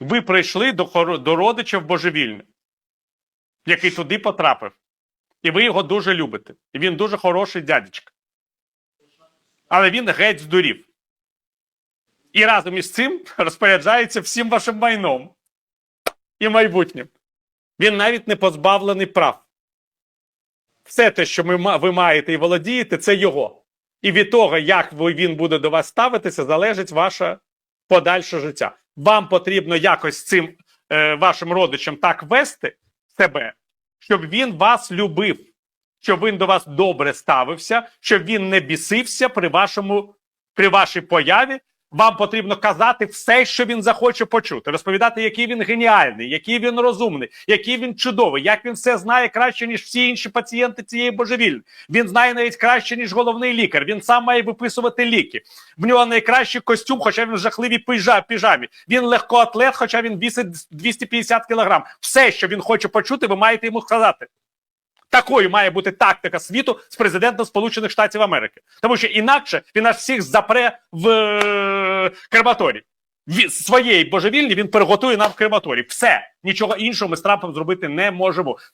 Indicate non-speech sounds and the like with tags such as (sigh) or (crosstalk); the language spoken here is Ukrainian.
Ви прийшли до, до родичів божевільних, який туди потрапив. І ви його дуже любите. І він дуже хороший дядечка. Але він геть здурів. І разом із цим (laughs) розпоряджається всім вашим майном і майбутнім. Він навіть не позбавлений прав. Все те, що ви маєте і володієте, це його. І від того, як він буде до вас ставитися, залежить ваше подальше життя. Вам потрібно якось цим е, вашим родичам так вести себе, щоб він вас любив, щоб він до вас добре ставився, щоб він не бісився при вашому при вашій появі. Вам потрібно казати все, що він захоче почути, розповідати, який він геніальний, який він розумний, який він чудовий, як він все знає краще, ніж всі інші пацієнти цієї божевільні. Він знає навіть краще, ніж головний лікар. Він сам має виписувати ліки. В нього найкращий костюм, хоча він в жахливій піжамі. Він легкоатлет, хоча він вісить 250 кілограм. Все, що він хоче почути, ви маєте йому сказати. Такою має бути тактика світу з президентом Сполучених Штатів Америки, тому що інакше він аж всіх запре в е, крематорій. Ві- Своєї божевільні він переготує нам крематорій. Все нічого іншого ми з Трампом зробити не можемо.